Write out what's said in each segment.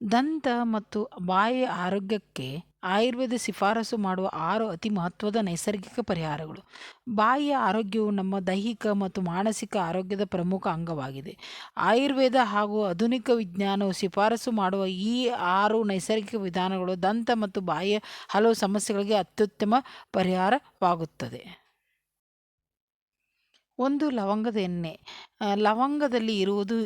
ದಂತ ಮತ್ತು ಬಾಯಿಯ ಆರೋಗ್ಯಕ್ಕೆ ಆಯುರ್ವೇದ ಶಿಫಾರಸು ಮಾಡುವ ಆರು ಅತಿ ಮಹತ್ವದ ನೈಸರ್ಗಿಕ ಪರಿಹಾರಗಳು. ಬಾಯಿಯ ಆರೋಗ್ಯವು ನಮ್ಮ ದೈಹಿಕ ಮತ್ತು ಮಾನಸಿಕ ಆರೋಗ್ಯದ ಪ್ರಮುಖ ಅಂಗವಾಗಿದೆ. ಆಯುರ್ವೇದ ಹಾಗೂ ಆಧುನಿಕ ವಿಜ್ಞಾನವು ಶಿಫಾರಸು ಮಾಡುವ ಈ ಆರು ನೈಸರ್ಗಿಕ ವಿಧಾನಗಳು ದಂತ ಮತ್ತು ಬಾಯಿಯ ಹಲವು ಸಮಸ್ಯೆಗಳಿಗೆ ಅತ್ಯುತ್ತಮ ಪರಿಹಾರವಾಗುತ್ತದೆ. ಒಂದು ಲವಂಗದ ಎಣ್ಣೆ. ಲವಂಗದಲ್ಲಿ ಇರುವುದು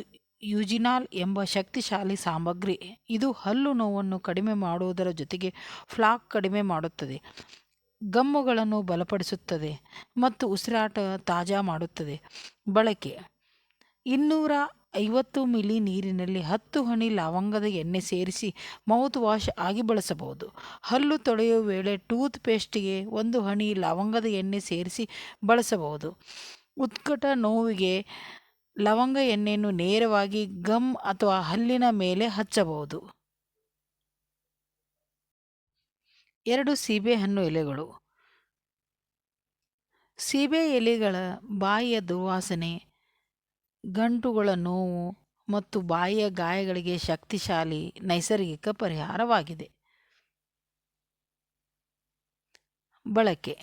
ಯುಜಿನಾಲ್ ಎಂಬ ಶಕ್ತಿಶಾಲಿ ಸಾಮಗ್ರಿ. ಇದು ಹಲ್ಲು ನೋವನ್ನು ಕಡಿಮೆ ಮಾಡುವುದರ ಜೊತೆಗೆ ಫ್ಲಾಕ್ ಕಡಿಮೆ ಮಾಡುತ್ತದೆ, ಗಮ್ಮುಗಳನ್ನು ಬಲಪಡಿಸುತ್ತದೆ ಮತ್ತು ಉಸಿರಾಟ ತಾಜಾ ಮಾಡುತ್ತದೆ. ಬಳಕೆ ಇನ್ನೂರ ಐವತ್ತು ಮಿಲಿ ನೀರಿನಲ್ಲಿ ಹತ್ತು ಹನಿ ಲವಂಗದ ಎಣ್ಣೆ ಸೇರಿಸಿ ಮೌತ್ ವಾಶ್ ಆಗಿ ಬಳಸಬಹುದು. ಹಲ್ಲು ತೊಳೆಯುವ ವೇಳೆ ಟೂತ್ ಪೇಸ್ಟಿಗೆ ಒಂದು ಹನಿ ಲವಂಗದ ಎಣ್ಣೆ ಸೇರಿಸಿ ಬಳಸಬಹುದು. ಉತ್ಕಟ ನೋವಿಗೆ ಲವಂಗ ಎಣ್ಣೆಯನ್ನು ನೇರವಾಗಿ ಗಮ್ ಅಥವಾ ಹಲ್ಲಿನ ಮೇಲೆ ಹಚ್ಚಬಹುದು. ಎರಡು ಸೀಬೆಹಣ್ಣು ಎಲೆಗಳು. ಸೀಬೆ ಎಲೆಗಳ ಬಾಯಿಯ ದುರ್ವಾಸನೆ, ಗಂಟುಗಳ ನೋವು ಮತ್ತು ಬಾಯಿಯ ಗಾಯಗಳಿಗೆ ಶಕ್ತಿಶಾಲಿ ನೈಸರ್ಗಿಕ ಪರಿಹಾರವಾಗಿದೆ. ಬಳಕೆ.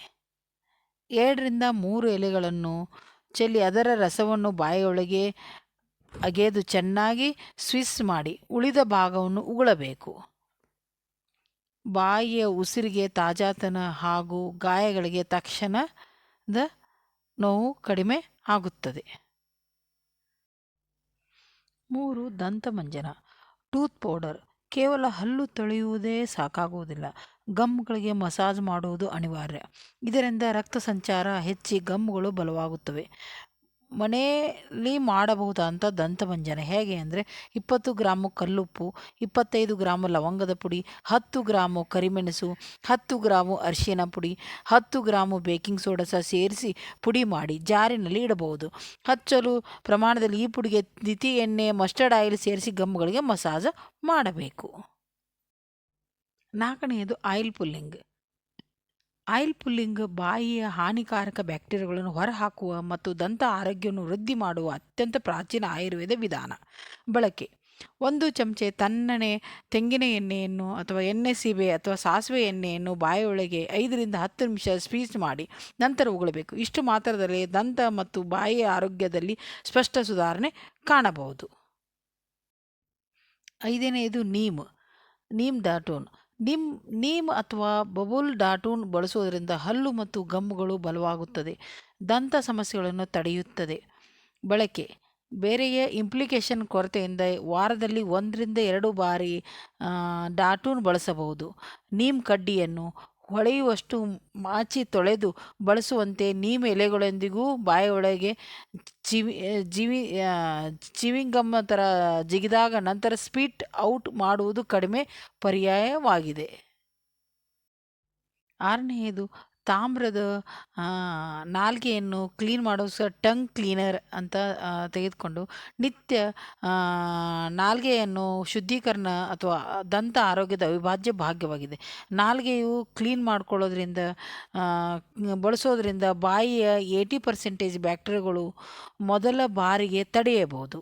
ಎರಡರಿಂದ ಮೂರು ಎಲೆಗಳನ್ನು ಚೆಲ್ಲಿ ಅದರ ರಸವನ್ನು ಬಾಯಿಯೊಳಗೆ ಅಗೆದು ಚೆನ್ನಾಗಿ ಸ್ವಿಸ್ ಮಾಡಿ ಉಳಿದ ಭಾಗವನ್ನು ಉಗುಳಬೇಕು. ಬಾಯಿಯ ಉಸಿರಿಗೆ ತಾಜಾತನ ಹಾಗೂ ಗಾಯಗಳಿಗೆ ತಕ್ಷಣದ ನೋವು ಕಡಿಮೆ ಆಗುತ್ತದೆ. ಮೂರು, ದಂತಮಂಜನ. ಟೂತ್ ಪೌಡರ್ ಕೇವಲ ಹಲ್ಲು ತೊಳೆಯುವುದೇ ಸಾಕಾಗುವುದಿಲ್ಲ. ಗಮ್ಗಳಿಗೆ ಮಸಾಜ್ ಮಾಡುವುದು ಅನಿವಾರ್ಯ. ಇದರಿಂದ ರಕ್ತ ಸಂಚಾರ ಹೆಚ್ಚಿ ಗಮ್ಗಳು ಬಲವಾಗುತ್ತವೆ. ಮನೆಯಲ್ಲಿ ಮಾಡಬಹುದಾದಂಥ ದಂತಮಂಜನ ಹೇಗೆ ಅಂದರೆ ಇಪ್ಪತ್ತು ಗ್ರಾಮು ಕಲ್ಲುಪ್ಪು, ಇಪ್ಪತ್ತೈದು ಗ್ರಾಮು ಲವಂಗದ ಪುಡಿ, ಹತ್ತು ಗ್ರಾಮು ಕರಿಮೆಣಸು, ಹತ್ತು ಗ್ರಾಮು ಅರಿಶಿನ ಪುಡಿ, ಹತ್ತು ಗ್ರಾಮು ಬೇಕಿಂಗ್ ಸೋಡಾ ಸಹ ಸೇರಿಸಿ ಪುಡಿ ಮಾಡಿ ಜಾರಿನಲ್ಲಿ ಇಡಬಹುದು. ಹಚ್ಚಲು ಪ್ರಮಾಣದಲ್ಲಿ ಈ ಪುಡಿಗೆ ತಿಥಿ ಎಣ್ಣೆ ಮಸ್ಟರ್ಡ್ ಆಯಿಲ್ ಸೇರಿಸಿ ಗಮ್ಗಳಿಗೆ ಮಸಾಜ್ ಮಾಡಬೇಕು. ನಾಲ್ಕನೆಯದು ಆಯಿಲ್ ಪುಲ್ಲಿಂಗ್. ಆಯಿಲ್ ಪುಲ್ಲಿಂಗ್ ಬಾಯಿಯ ಹಾನಿಕಾರಕ ಬ್ಯಾಕ್ಟೀರಿಯಾಗಳನ್ನು ಹೊರಹಾಕುವ ಮತ್ತು ದಂತ ಆರೋಗ್ಯವನ್ನು ವೃದ್ಧಿ ಮಾಡುವ ಅತ್ಯಂತ ಪ್ರಾಚೀನ ಆಯುರ್ವೇದ ವಿಧಾನ. ಬಳಕೆ. ಒಂದು ಚಮಚೆ ತಣ್ಣನೆ ತೆಂಗಿನ ಎಣ್ಣೆಯನ್ನು ಅಥವಾ ಎಣ್ಣೆ ಸೀಬೆ ಅಥವಾ ಸಾಸಿವೆ ಎಣ್ಣೆಯನ್ನು ಬಾಯಿಯೊಳಗೆ ಐದರಿಂದ ಹತ್ತು ನಿಮಿಷ ಸ್ಪೀಸ್ ಮಾಡಿ, ನಂತರ ಉಗುಳಬೇಕು. ಇಷ್ಟು ಮಾತ್ರದಲ್ಲಿ ದಂತ ಮತ್ತು ಬಾಯಿಯ ಆರೋಗ್ಯದಲ್ಲಿ ಸ್ಪಷ್ಟ ಸುಧಾರಣೆ ಕಾಣಬಹುದು. ಐದನೆಯದು ನೀಮ್. ನೀಮ್ ಡಾಟೂನ್. ನಿಮ್, ನೀಮ್ ಅಥವಾ ಬಬುಲ್ ಡಾಟೂನ್ ಬಳಸುವುದರಿಂದ ಹಲ್ಲು ಮತ್ತು ಗಮ್ಮುಗಳು ಬಲವಾಗುತ್ತದೆ, ದಂತ ಸಮಸ್ಯೆಗಳನ್ನು ತಡೆಯುತ್ತದೆ. ಬಳಕೆ. ಬೇರೆಯ ಇಂಪ್ಲಿಕೇಶನ್ ಕೊರತೆಯಿಂದ ವಾರದಲ್ಲಿ ಒಂದರಿಂದ ಎರಡು ಬಾರಿ ಡಾಟೂನ್ ಬಳಸಬಹುದು. ನೀಮ್ ಕಡ್ಡಿಯನ್ನು ಹೊಳೆಯುವಷ್ಟು ಮಾಚಿ ತೊಳೆದು ಬಳಸುವಂತೆ ನೀಮ್ ಎಲೆಗಳೊಂದಿಗೂ ಬಾಯಿಯೊಳಗೆ ಚಿವಿ ಜೀವಿ ಚಿವಿಂಗ್ ಗಮ್ ಥರ ಜಿಗಿದಾಗ ನಂತರ ಸ್ಪೀಟ್ ಔಟ್ ಮಾಡುವುದು ಕಡಿಮೆ ಪರ್ಯಾಯವಾಗಿದೆ. ಆರನೆಯದು ತಾಮ್ರದ ನಾಲ್ಗೆಯನ್ನು ಕ್ಲೀನ್ ಮಾಡೋ ಸಹ ಟಂಗ್ ಕ್ಲೀನರ್ ಅಂತ ತೆಗೆದುಕೊಂಡು ನಿತ್ಯ ನಾಲ್ಗೆಯನ್ನು ಶುದ್ಧೀಕರಣ ಅಥವಾ ದಂತ ಆರೋಗ್ಯದ ಅವಿಭಾಜ್ಯ ಭಾಗ್ಯವಾಗಿದೆ. ನಾಲಿಗೆಯು ಕ್ಲೀನ್ ಮಾಡ್ಕೊಳ್ಳೋದ್ರಿಂದ ಬಳಸೋದ್ರಿಂದ ಬಾಯಿಯ ಏಯ್ಟಿ ಪರ್ಸೆಂಟೇಜ್ ಬ್ಯಾಕ್ಟೀರಿಯಾಗಳು ಮೊದಲ ಬಾರಿಗೆ ತಡೆಯಬಹುದು.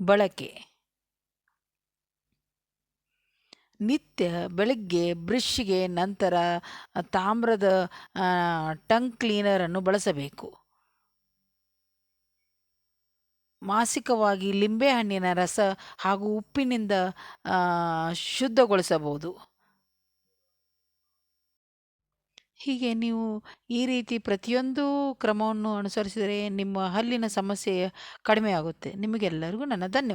ಬಳಕೆ. ನಿತ್ಯ ಬೆಳಗ್ಗೆ ಬ್ರಷ್ಗೆ ನಂತರ ತಾಮ್ರದ ಟಂಗ್ ಕ್ಲೀನರನ್ನು ಬಳಸಬೇಕು. ಮಾಸಿಕವಾಗಿ ಲಿಂಬೆಹಣ್ಣಿನ ರಸ ಹಾಗೂ ಉಪ್ಪಿನಿಂದ ಶುದ್ಧಗೊಳಿಸಬಹುದು. ಹೀಗೆ ನೀವು ಈ ರೀತಿ ಪ್ರತಿಯೊಂದು ಕ್ರಮವನ್ನು ಅನುಸರಿಸಿದರೆ ನಿಮ್ಮ ಹಲ್ಲಿನ ಸಮಸ್ಯೆ ಕಡಿಮೆ ಆಗುತ್ತೆ ನಿಮಗೆಲ್ಲರಿಗೂ ನನ್ನ ಧನ್ಯವಾದ.